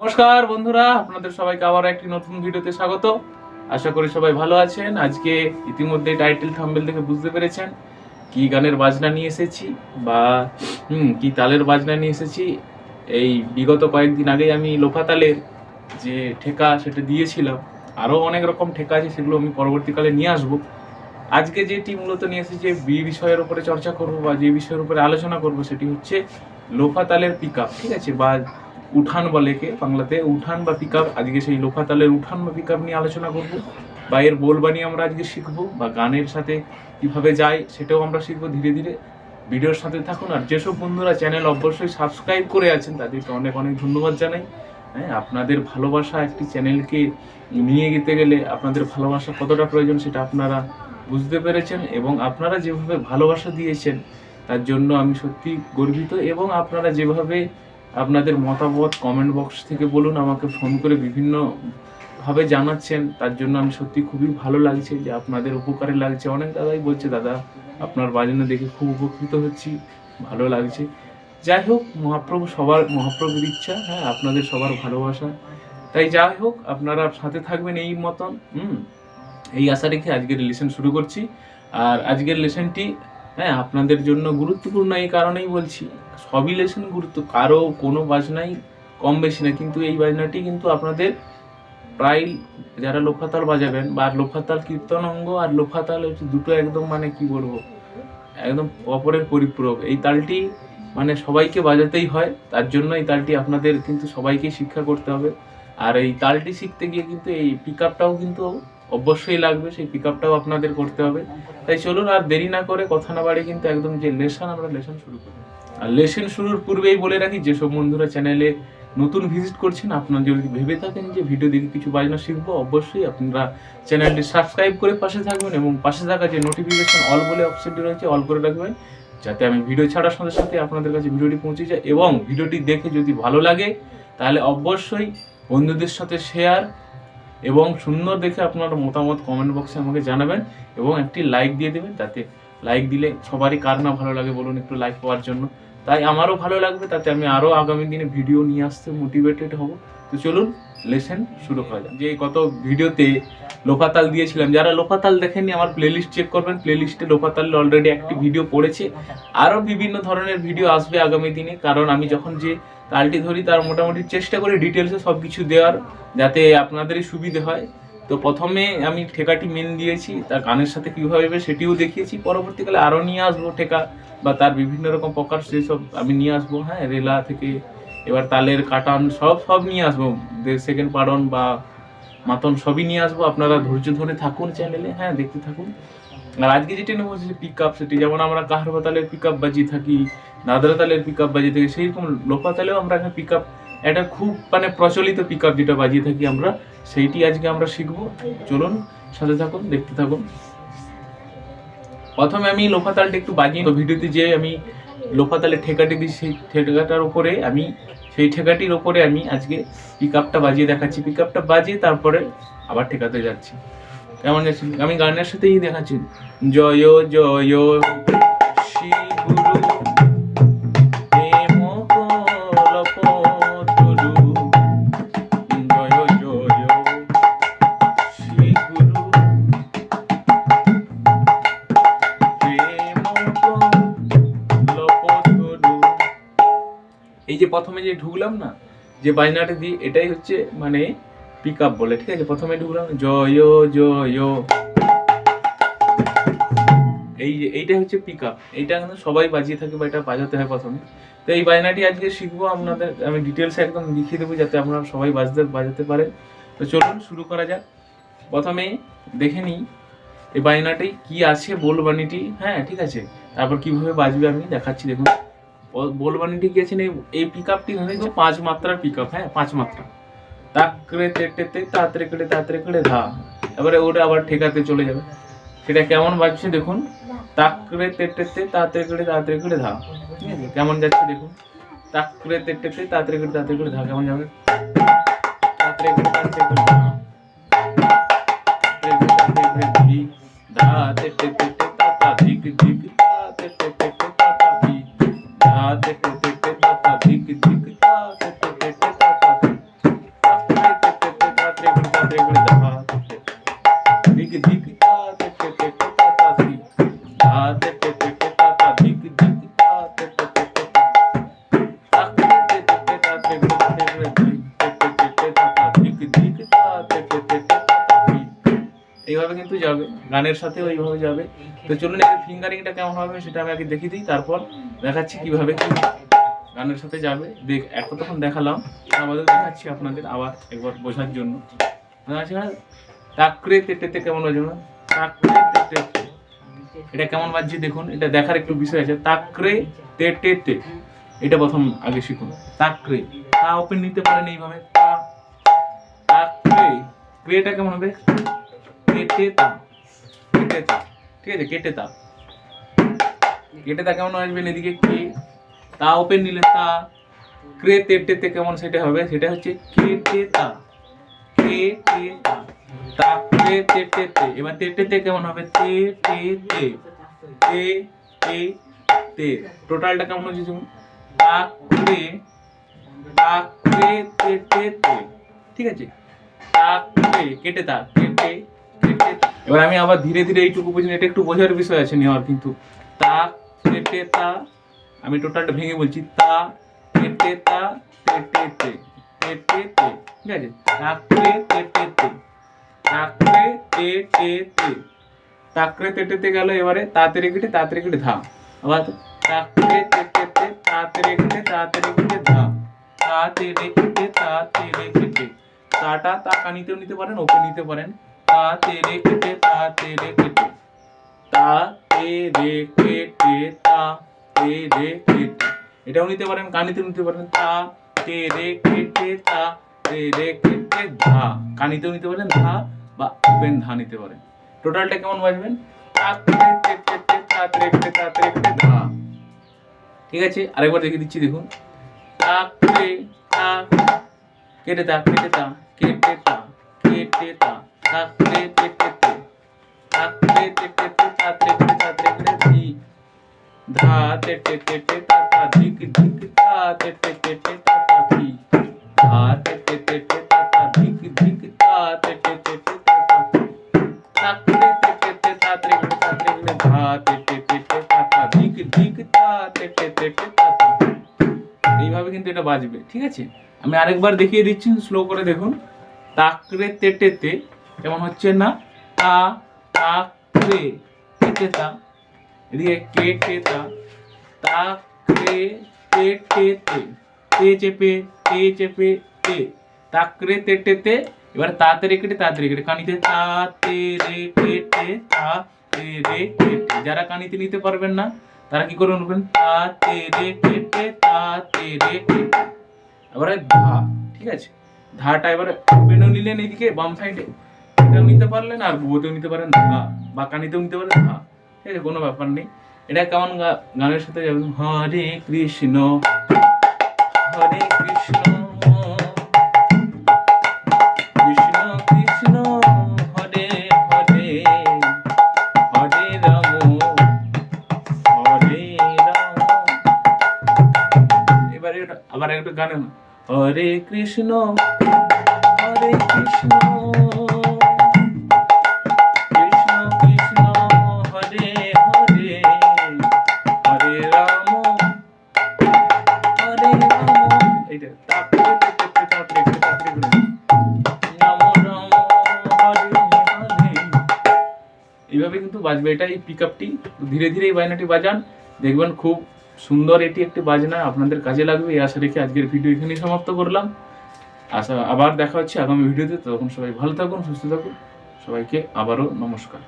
নমস্কার বন্ধুরা, আপনাদের সবাইকে আবার একটি নতুন ভিডিওতে স্বাগত। আশা করি সবাই ভালো আছেন। আজকে ইতিমধ্যে টাইটেল থাম্বেল দেখে বুঝতে পেরেছেন কি গানের বাজনা নিয়ে এসেছি বা, হুম, কি তালের বাজনা নিয়ে এসেছি। এই বিগত কয়েকদিন আগেই আমি লোফা তালের যে ঠেকা সেটা দিয়েছিলাম, আরও অনেক রকম ঠেকা আছে, সেগুলো আমি পরবর্তীকালে নিয়ে আসব। আজকে যেটি মূলত নিয়ে এসেছি, যে বি বিষয়ের উপরে চর্চা করব বা যে বিষয়ের উপরে আলোচনা করব, সেটি হচ্ছে লোফা তালের পিক ঠিক আছে? বা উঠান বলে কে? বাংলাতে উঠান বা পিক আজকে সেই লোফা তালের উঠান বা পিক নিয়ে আলোচনা করব। বা এর বোলবানি আমরা আজকে শিখব বা গানের সাথে কীভাবে যায় সেটাও আমরা শিখব ধীরে ধীরে। ভিডিওর সাথে থাকুন আর যেসব বন্ধুরা চ্যানেল অবশ্যই সাবস্ক্রাইব করে আছেন, তাদেরকে অনেক অনেক ধন্যবাদ জানাই। হ্যাঁ আপনাদের ভালোবাসা একটি চ্যানেলকে নিয়ে যেতে গেলে আপনাদের ভালোবাসা কতটা প্রয়োজন সেটা আপনারা বুঝতে পেরেছেন এবং আপনারা যেভাবে ভালোবাসা দিয়েছেন, তার জন্য আমি সত্যি গর্বিত এবং আপনারা যেভাবে আপনাদের মতামত কমেন্ট বক্স থেকে বলুন, আমাকে ফোন করে বিভিন্ন ভাবে জানাচ্ছেন। তার জন্য আমি সত্যি খুবই ভালো লাগছে যে আপনাদের উপকারে লাগছে। অনেক দাদাই বলছে, দাদা, আপনার বাজনা দেখে খুব উপকৃত হচ্ছি, ভালো লাগছে। যাই হোক, মহাপ্রভু সবার, মহাপ্রভুর ইচ্ছা হ্যাঁ আপনাদের সবার ভালোবাসা। তাই যাই হোক, আপনারা সাথে থাকবেন এই মতন, হুম। এই আশা রেখে আজকের লেসন শুরু করছি। আর আজকের লেসনটি হ্যাঁ আপনাদের জন্য গুরুত্বপূর্ণ এই কারণেই বলছি। সবই লেসন গুরুত্ব, কারও কোনো বাজনাই কম বেশি না। কিন্তু এই বাজনাটি কিন্তু আপনাদের প্রায় যারা লোফাতাল বাজাবেন বা লোফাতাল কীর্তন অঙ্গ আর লোফাতাল হচ্ছে দুটো একদম মানে কি বলব, একদম অপরের পরিপূরক। এই তালটি মানে সবাইকে বাজাতেই হয়, তার জন্য এই তালটি আপনাদের কিন্তু সবাইকে শিক্ষা করতে হবে। আর এই তালটি শিখতে গিয়ে কিন্তু এই পিক আপটাও কিন্তু অবশ্যই লাগবে, সেই পিক আপটাও আপনাদের করতে হবে। তাই চলুন আর দেরি না করে কথা না বাড়ি কিন্তু একদম যে লেসন আমরা লেসন শুরু করি। আর লেসন শুরুর পূর্বেই বলে রাখি, যেসব বন্ধুরা চ্যানেলে নতুন ভিজিট করছেন, আপনারা যদি ভেবে থাকেন যে ভিডিও দেখে কিছু বাজনা শিখব, অবশ্যই আপনারা চ্যানেলটি সাবস্ক্রাইব করে পাশে থাকবেন এবং পাশে থাকা যে নোটিফিকেশন অল বলে অপশনটি রয়েছে অল করে রাখবেন, যাতে আমি ভিডিও ছাড়ার সাথে সাথে আপনাদের কাছে ভিডিওটি পৌঁছে যায় এবং ভিডিওটি দেখে যদি ভালো লাগে, তাহলে অবশ্যই বন্ধুদের সাথে শেয়ার এবং সুন্দর দেখে আপনার মতামত কমেন্ট বক্সে আমাকে জানাবেন এবং একটি লাইক দিয়ে দেবেন, তাতে লাইক দিলে সবারই কার না ভালো লাগে বলুন একটু লাইক পাওয়ার জন্য। তাই আমারও ভালো লাগবে, তাতে আমি আরও আগামী দিনে ভিডিও নিয়ে আসতে মোটিভেটেড হব। তো চলুন লেসেন শুরু করা যাক। যে গত ভিডিওতে লোফাতাল দিয়েছিলাম, যারা লোফাতাল দেখেননি, আমার প্লেলিস্ট চেক করবেন। প্লেলিস্টে লোফাতালের অলরেডি একটি ভিডিও পড়েছে। আরও বিভিন্ন ধরনের ভিডিও আসবে আগামী দিনে, কারণ আমি যখন যে তালটি ধরি, তার মোটামুটি চেষ্টা করি ডিটেলসে সব কিছু দেওয়ার, যাতে আপনাদেরই সুবিধে হয়। তো প্রথমে আমি ঠেকাটি মেন দিয়েছি, তার গানের সাথে কীভাবে হবে সেটিও দেখিয়েছি। পরবর্তীকালে আরও নিয়ে আসব ঠেকা, বা তার বিভিন্ন রকম প্রকার সেসব আমি নিয়ে আসব হ্যাঁ রেলা থেকে, এবার তালের কাটান, সব সব নিয়ে আসব। সেকেন্ড পারন বা মাতন সবই নিয়ে আসব। আপনারা ধৈর্য ধরে থাকুন চ্যানেলে হ্যাঁ দেখতে থাকুন। আর আজকে যেটা নেব হচ্ছে পিক আপ সেটি। যেমন আমরা কাহারবা তালের পিক আপ বাজিয়ে থাকি দাদরা তালের পিক আপ বাজিয়ে থাকি সেই রকম লোপা তালেও আমরা একটা পিক আপ একটা খুব মানে প্রচলিত পিক আপ যেটা বাজিয়ে থাকি আমরা, সেইটি আজকে আমরা শিখব। চলুন, সাথে থাকুন, দেখতে থাকুন। প্রথমে আমি লোফা তালটা একটু বাজিয়ে তো ভিডিওতে যে আমি লোফা তালে ঠেকাটি দিই, সেই ঠেকাটার উপরে আমি, সেই ঠেকাটির ওপরে আমি আজকে পিক আপটা বাজিয়ে দেখাচ্ছি। পিক আপটা বাজিয়ে তারপরে আবার ঠেকাতে যাচ্ছি। কেমন যাচ্ছি আমি গানের সাথেই দেখাচ্ছি। জয় জয়। এই যে প্রথমে যে ঢুকলাম না, যে বাইনাটা দিই এটাই হচ্ছে মানে পিক আপ বলে, ঠিক আছে? প্রথমে ঢুকলাম জয় জয়। এই যে এইটা হচ্ছে পিক আপ এইটা কিন্তু সবাই বাজিয়ে থাকে বা এটা বাজাতে হয় প্রথমে। তো এই বায়নাটি আজকে শিখব, আপনাদের, আমি ডিটেলস একদম লিখিয়ে দেবো যাতে আপনারা সবাই বাজতে, বাজাতে পারেন। তো চলুন, শুরু করা যাক। প্রথমে দেখে নিই এই বায়নাটি কি আছে বোলবাণীটি হ্যাঁ ঠিক আছে। তারপর কীভাবে বাজবে আমি দেখাচ্ছি, দেখুন। বোলবাণীটি কি আছে, এই- পিক আপটি হচ্ছে পাঁচ মাত্রার পিক আপ হ্যাঁ পাঁচ মাত্রা। তাকরে তেটে তে তাড়াতাড়ি করে তাড়াতাড়ি করে ধা এবারে ওটা আবার ঠেকাতে চলে যাবে সেটা কেমন বাজছে দেখুন তাকরে তেটে তে তাড়াতাড়ি করে তাড়াতাড়ি করে ধা কেমন যাচ্ছে দেখুন তাকরে তেটে তে তাড়াতাড়ি করে তাড়াতাড়ি করে ধা কেমন যাবে তাড়াতাড়ি করে তাড়াতাড়ি করে ধা রে রে রে রে ধি, ধা তেটে তেটে তাতা ধিক ধিক যাবে, গানের সাথে ওইভাবে যাবে। তো চলুন এর ফিঙ্গারিংটা কেমন হবে সেটা আমি আগে দেখিয়ে দিই, তারপর দেখাচ্ছি কীভাবে কি গানের সাথে যাবে। দেখ, এতক্ষণ দেখালাম আমাদের দেখাচ্ছি আপনাদের আবার একবার বোঝার জন্য। দেখাচ্ছি না? তাকরে তেটেতে কেমন বাজবে না তাকরে তেটেতে এটা কেমন বাজছে দেখুন, এটা দেখার একটু বিষয় আছে। তাকরে তেটেতে এটা প্রথম আগে শিখুন। তাকরে। তা ওপেন নিতে পারেন এইভাবে। তা তাকরে। ক্রেটা কেমন হবে? কেটে তা কেটে ঠিক আছে, কেটে কেটে তা কেমন আসবে এদিকে? কে? তা ওপেন নিলে তা। ক্রে কেমন সেটা হবে? সেটা হচ্ছে কেটে তা। কে ক্রে এবার তেটেতে কেমন হবে? তে তে টোটালটা কেমন হচ্ছে তা ঠিক আছে? কেটে তা কেটে। এবার আমি আবার ধীরে ধীরে এইটুকু বুঝি এটা একটু বোঝার বিষয় আছে নেওয়ার, কিন্তু তা কেটে তা, আমি টোটালটা ভেঙে বলছি, তা কেটে তা কেটে তে কেটে তে, ঠিক আছে? তাকরে তেটে তে তাকরে তে তে তে তাকরে তেটেতে গেল এবারে তাড়াতাড়ি কেটে তাড়াতাড়ি কেটে ধা, আবার তাকরে তেটে তে তাড়াতাড়ি কেটে তাড়াতাড়ি কেটে ধা তাড়াতাড়ি কেটে তাড়াতাড়ি কেটে তাটা তাকা নিতেও নিতে পারেন, ওকে নিতে পারেন। তা তেরে কেটে তা তেরে কেটে তা। তেরে কেটে তা তেরে কেটে এটাও নিতে পারেন, কানিতেও নিতে পারেন। তা তেরে কেটে তা তেরে কেটে ধা। কানিতেও নিতে পারেন, ধা বা ওপেন ধা নিতে পারেন। টোটালটা কেমন বাজবেন? তা কেটে তা কেটে তা কেটে ঠিক আছে, আরেকবার দেখিয়ে দিচ্ছি, দেখুন। তা কেটে তা কেটে তা কেটে তা। কেটে তা কেটে তা তাকরে কেটে তে তাকরে কেটে তে তাতে কেটে তাতে কেটে ধি ধা তেটে তেটে তাতা ধিক ধিক তা তেটে তেটে তাতা ধি ধা তেটে তেটে তাতা ধিক ধিক তা তেটে তেটে তাতা তাকরে তেটে তে তাতে কেটে তাতে কেটে ধা তেটে তেটে তাতা ধিক ধিক তা তেটে তেটে তাতা এইভাবে কিন্তু এটা বাজবে ঠিক আছে আমি আরেকবার দেখিয়ে দিচ্ছি স্লো করে দেখুন তাকরে তেটেতে কেমন হচ্ছে না? তা তাকরে তেটে তা এদিকে কেটে তা তাকরে তেটেতে তে তে চেপে তে চেপে, তে। তাকরে তেটেতে এবার তাড়াতাড়ি কেটে তাড়াতাড়ি কেটে কানিতে তা, তে, রে কেটে তা, তে রে কেটে যারা কানিতে নিতে পারবেন না, তারা কি করে উঠবেন তাতে রে কেটে তা, তে রে কেটে এবারে ধা, ঠিক আছে? ধাটা এবারে পেনও নিলেন এইদিকে বাম সাইডে এটাও নিতে পারলেন আর বুয়োতেও নিতে পারেন ধা বা কানিতেও নিতে পারেন ধা ঠিক আছে, কোনো ব্যাপার নেই। এটা কেমন গানের সাথে যাবে? হরে কৃষ্ণ হরে কৃষ্ণ কৃষ্ণ কৃষ্ণ, হরে হরে রাম রাম। এবারে আবার একটা গানে না হরে কৃষ্ণ হরে কৃষ্ণ। এইভাবে কিন্তু বাজবে এটা এই পিক আপটি ধীরে ধীরে এই বাজনাটি বাজান। দেখবেন খুব সুন্দর এটি একটি বাজনা, আপনাদের কাজে লাগবে। এই আশা রেখে আজকের ভিডিও এখানেই সমাপ্ত করলাম। আশা, আবার দেখা হচ্ছে আগামী ভিডিওতে তখন সবাই ভালো থাকুন, সুস্থ থাকুন। সবাইকে আবারও নমস্কার।